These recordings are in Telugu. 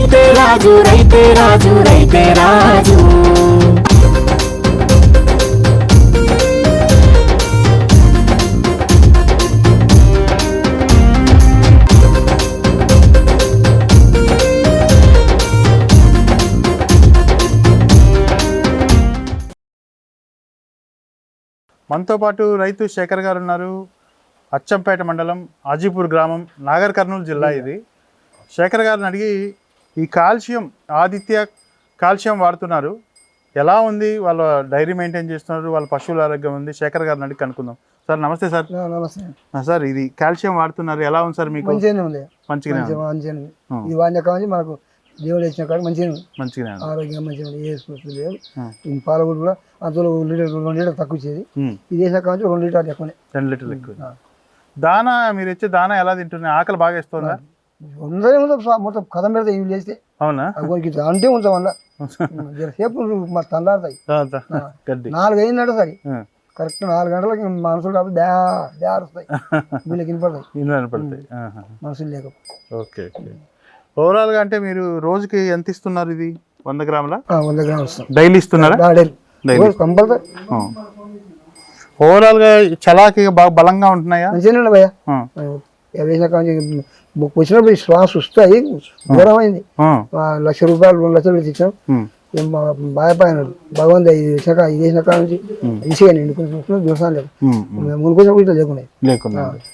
రైతే రాజు రైతే రాజు రైతే రాజు. మనతో పాటు రైతు శేఖర్ గారు ఉన్నారు. అచ్చంపేట మండలం ఆజీపూర్ గ్రామం నాగర్ కర్నూలు జిల్లా ఇది. శేఖర్ గారిని అడిగి ఈ కాల్షియం ఆదిత్య కాల్షియం వాడుతున్నారు. ఎలా ఉంది? వాళ్ళ డైరీ మెయింటైన్ చేస్తున్నారు. వాళ్ళ పశువుల ఆరోగ్యం ఉంది. శేఖర్ గారిని అడిగి కనుక్కుందాం. సార్ నమస్తే సార్. నమస్తే. సార్ ఇది కాల్షియం వాడుతున్నారు. ఎలా ఉంది సార్ మీకు? మంచిగానే మంచిగా మంచిగా. ఈ వాడిన కావాలి మనకు దేవుడు ఇచ్చిన కాడ మంచిగా ఉంది. ఆరోగ్యం మంచిగా ఏ సమస్య లేదు. పాల కూడా అందులో లీటర్ రెండు లీటర్ తక్కువ ఇచ్చేది. ఇది వేసిన కావచ్చు రెండు లీటర్ ఎక్కువనే. రెండు లీటర్లు ఎక్కువ. దానా మీరు ఇచ్చే దానా ఎలా తింటున్నారు? ఆకలి బాగా ఇస్తుందా ఉండదే ఉందో మొత్తం కథం పెడితే ఇవి చేస్తే. అవునా? అగ్గోనికి అంతే ఉంచాం సేపు మా తండాడతాయి తా- తా. గడ్డి. నాలుగు అయిందంటే సరే. కరెక్ట్ నాలుగు గంటలకి మనుషులు కాబట్టి బ్యా అరుస్తాయి వీళ్ళకి వినపడతాయి. ఇన్వాన్ పడతాయి. ఆహా. మనుషులు లేకపోతే ఓకే ఓకే. ఓవరాల్గా అంటే మీరు రోజుకి ఎంత ఇస్తున్నారు ఇది? వంద గ్రాముల? వంద గ్రాములు డైలీ ఇస్తున్నారా? డైలీ. కంపల్సరీ. ఓవరాల్గా చలాకి బాగా బలంగా ఉంటున్నాయా? మంచిగానే ఆ, వేసిన కానీ వచ్చినప్పుడు ఈ శ్వాస వస్తాయి ఘోరమైంది. ఆ, లక్ష రూపాయలు రెండు లక్షలు బాగా పోయినాడు భగవంత్ ఇది వేసాక ఇది వేసిన కాడ నుంచి ఈసీగా నేను కొంచెం చూసాను లేదు ఉమ్. మునుకొచ్చిన ఇట్లా లేకున్నాయి.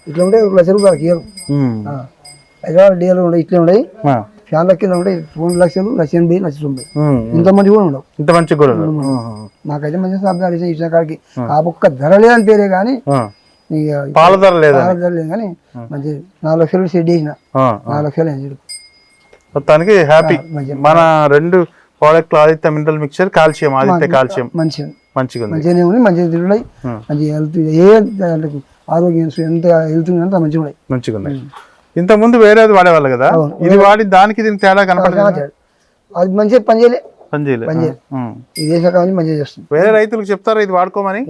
ఇట్లా ఉంటే లక్ష రూపాయలు ఉమ్, హైదరాబాద్ డీఎల్ ఉండే ఇట్లా ఉన్నాయి ఫ్యాన్ల కింద ఉండే రెండు లక్షలు లక్ష ఎనభై లక్ష తొంభై. ఉమ్, ఇంతమంది కూడా ఉండవు. ఇంత మంచి కూడా నాకైతే మంచిగా సాబ్దాలు ఇచ్చిన కాడికి. ఆ. బొక్క ధర లేదని పేరే కానీ పాల ధర లేదా? పాల ధర లేదు కానీ మంచి నాలుగు లక్షలు సెట్ చేసిన. ఆ, నాలుగు లక్షలు అయింది చూడు. మొత్తానికి హ్యాపీ మన రెండు ప్రోడక్ట్లు Aditya mineral mixture calcium Aditya calcium మంచిగా మంచిగా మంచిగానే ఉంది మంచిగా తిరుగుతాయి. మంచిగా హెల్త్ ఏ దాంట్లో ఆరోగ్యం ఎంత హెల్త్ అంత మంచిగా ఉన్నాయి. మంచిగా ఉన్నాయి. ముందు వేరేది వాడేవాళ్ళు కదా? ఇది వాడి దానికి దీనికి తేడా కనపడదు అది మంచిగా పని ఇది కానీ మంచిగా చేస్తుంది వేరే రైతులకు చెప్తారా ఇది వాడుకోమని?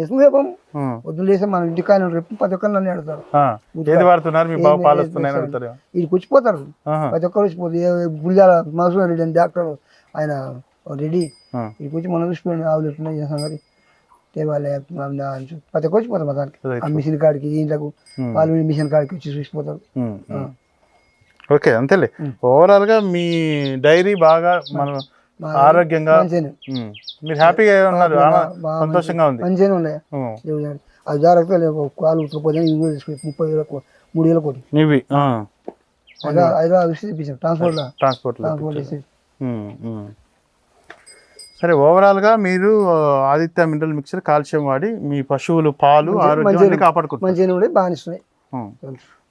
లేసి మన ఇంటికాయ రేపు ప్రతి ఒక్కరు నన్ను అడుగుతారు. ఆ. ఏది వాడుతున్నారు? మీ బాబు పాలు వస్తున్నాయని అడుగుతారు ఇది కూర్చిపోతారు. ప్రతి ఒక్కరు గుల్జాల మధుసూదన్ రెడ్డి అని డాక్టర్ ఆయన రెడ్డి. ఆ. ఇది కూర్చి మన చూసిపోయింది ఆవులు ఎట్లున్నాయి తేవాలే ప్రతి ఒక్కరు వచ్చిపోతారు. ఆ మిషన్ కాడికి Hmm. పాలు మిషన్ కాడికి వచ్చి చూసిపోతారు. ఓకే అంతేలే. ఓవరాల్గా మీ డైరీ బాగా మనం ఆరోగ్యంగా. మీరు హ్యాపీగా ఉన్నారు. సంతోషంగా ఉంది. మంచిగానే ఉన్నాయి. అది జాగ్రత్త లేవు. కాలు ఉత్తరపోతే ముప్పై వేల మూడు వేల కోటి ఇవి హైదరాబాద్ తెప్పించాం ట్రాన్స్పోర్ట్ ట్రాన్స్పోర్ట్ ట్రాన్స్పోర్ట్ సరే ఓవరాల్గా మీరు ఆదిత్య మినరల్ మిక్చర్ కాల్షియం వాడి మీ పశువులు పాలు ఆరోగ్యం అన్ని కాపాడుకుంటారు మంచిగానే ఉన్నాయి. బాగా.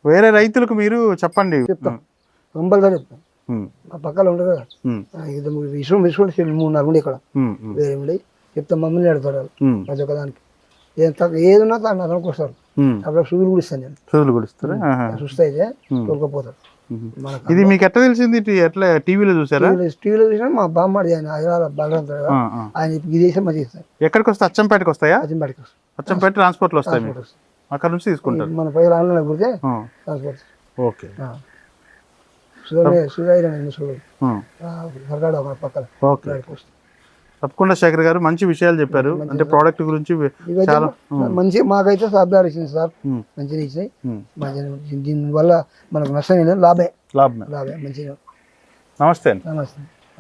వేరే రైతులకు మీరు చెప్పండి. చెప్తాం. మా పక్కన ఉండదు కదా ఇది విశ్వం విశ్వం మూడు నాలుగు ఉండే ఇక్కడ. వేరే ఉండే చెప్తాం మమ్మల్ని అడుగుతారు. ప్రతి ఒక్కదానికి. ఏం తక్కువ ఏది ఉన్నా తాను అతనికి వస్తారు. అప్పుడు సూదులు కూడా ఇస్తాను నేను. సూదులు కూడా ఇస్తారా. చూస్తే అయితే ఇది మీకు ఎట్లా తెలిసింది? ఎట్లా టీవీలో చూసారా? టీవీలో చూసినా మా బామ్మడి ఆయన హైదరాబాద్. ఆయన మంచిగా ఇస్తాను ఎక్కడికి వస్తే అచ్చంపేటకి వస్తాయా? అది బడికి వస్తాను అచ్చంపేట ట్రాన్స్పోర్ట్లో వస్తాయి అక్కడ నుంచి తీసుకుంటారు. మన పైన ఆన్లైన్ కుడితే. Transport okay. సర్కాడు ఒక పక్కన. ఓకే. తప్పకుండా శేఖర్ గారు మంచి విషయాలు చెప్పారు. అంటే ప్రోడక్ట్ గురించి చాలా మంచి మాకైతే సాబ్దాలు ఇచ్చింది సార్. మంచిగా ఇచ్చినాయి. మంచిగా దీనివల్ల మనకు నష్టం లేదు. లాభే. లాభమే. లాభే. మంచిగా. నమస్తే నమస్తే.